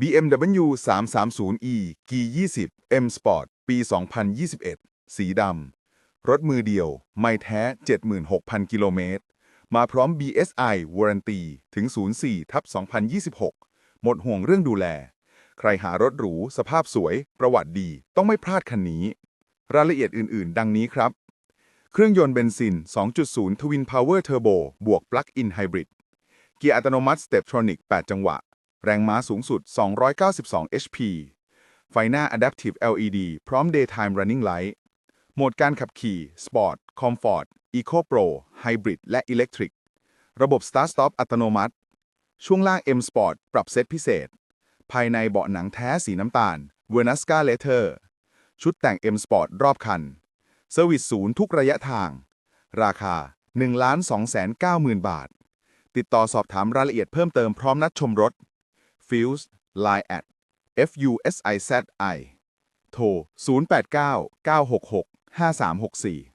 BMW 330e G20 M Sport ปี 2021 สีดำ รถมือเดียว ไม่แท้ 76,000 กิโลเมตร มาพร้อม BSI Warranty ถึง 04ทับ2026 หมดห่วงเรื่องดูแล ใครหารถหรู สภาพสวย ประวัติดี ต้องไม่พลาดคันนี้ รายละเอียดอื่น ๆ ดังนี้ครับ เครื่องยนต์เบนซิน 2.0 Twin Power Turbo บวก Plug-in Hybrid เกียร์อัตโนมัติ Steptronic 8 จังหวะ แรงม้าสูงสุด 292 HP ไฟหน้า Adaptive LED พร้อม Daytime Running Light โหมดการขับขี่ Sport Comfort Eco Pro Hybrid และ Electric ระบบ Start Stop อัตโนมัติ ช่วงล่าง M Sport ปรับเซตพิเศษ ภายในเบาะหนังแท้สีน้ำตาล v e r n a s c a Leather ชุดแต่ง M Sport รอบคันเซอร์วิสศูนย์ทุกระยะทาง ราคา 1,290,000 บาท ติดต่อสอบถามรายละเอียดเพิ่มเติมพร้อมนัดชมรถ Fuse Line at FUSIZI โทร 089 966 5364